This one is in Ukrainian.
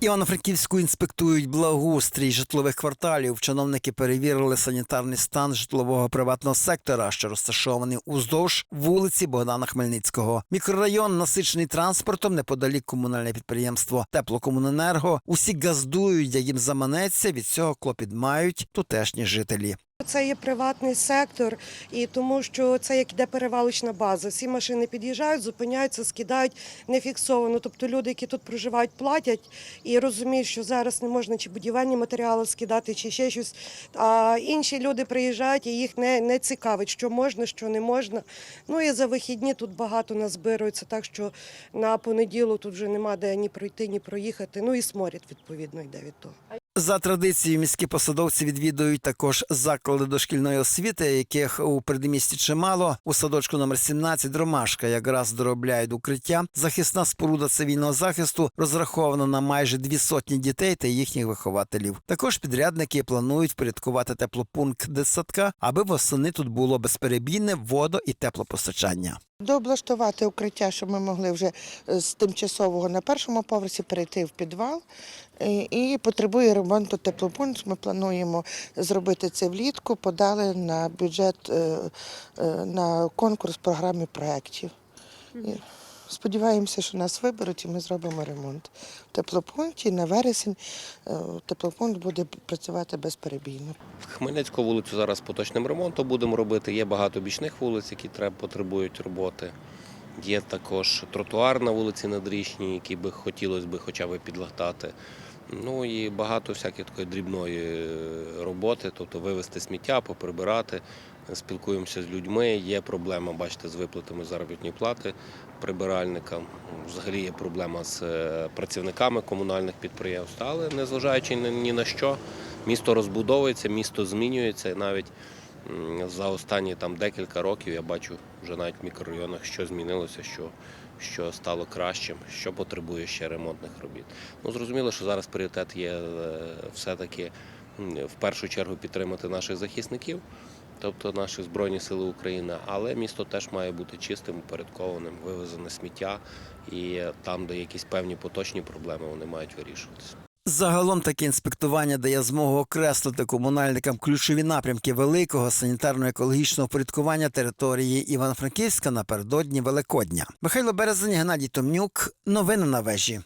Івано-Франківську інспектують благоустрій житлових кварталів. Чиновники перевірили санітарний стан житлового приватного сектора, що розташований уздовж вулиці Богдана Хмельницького. Мікрорайон насичений транспортом неподалік комунальне підприємство Теплокомуненерго. Усі газдують, як їм заманеться. Від цього клопіт мають тутешні жителі. Це є приватний сектор, і тому що це як іде перевалочна база. Всі машини під'їжджають, зупиняються, скидають нефіксовано. Тобто люди, які тут проживають, платять і розуміють, що зараз не можна чи будівельні матеріали скидати, чи ще щось. А інші люди приїжджають і їх не, не цікавить, що можна, що не можна. Ну і за вихідні тут багато назбирується, так що на понеділу тут вже нема де ні пройти, ні проїхати. Ну і сморід відповідно йде від того. За традицією міські посадовці відвідують також заклади дошкільної освіти, яких у передмісті чимало. У садочку номер 17 Ромашка якраз доробляють укриття. Захисна споруда цивільного захисту розрахована на майже дві сотні дітей та їхніх вихователів. Також підрядники планують впорядкувати теплопункт дитсадка, аби восени тут було безперебійне водо і теплопостачання. Дооблаштувати укриття, щоб ми могли вже е, з тимчасового на першому поверсі перейти в підвал. І- І потребує ремонту теплопункт. Ми плануємо зробити це влітку, подали на бюджет е, е, на конкурс програми проєктів. Сподіваємося, що нас виберуть і ми зробимо ремонт. В теплопункті на вересень е, теплопункт буде працювати безперебійно. Хмельницьку вулицю зараз поточним ремонтом будемо робити. Є багато бічних вулиць, які треба потребують роботи. Є також тротуар на вулиці Надрічній, який би хотілося б хоча б підлатати. Ну і багато всякої такої дрібної е, роботи, тобто вивезти сміття, поприбирати. Спілкуємося з людьми. Є проблема, бачите, з виплатами заробітної плати прибиральникам. Взагалі є проблема з е, працівниками комунальних підприємств, але незважаючи ні на що, місто розбудовується, місто змінюється. Навіть за останні там декілька років я бачу вже навіть в мікрорайонах, що змінилося, що, що стало кращим, що потребує ще ремонтних робіт. Ну зрозуміло, що зараз пріоритет є е, все-таки в першу чергу підтримати наших захисників. Тобто наші Збройні Сили України, але місто теж має бути чистим, упорядкованим, вивезене сміття, і там, де якісь певні поточні проблеми, вони мають вирішуватися. Загалом таке інспектування дає змогу окреслити комунальникам ключові напрямки великого санітарно-екологічного впорядкування території Івано-Франківська напередодні Великодня. Михайло Березень, Геннадій Томнюк. Новини на вежі.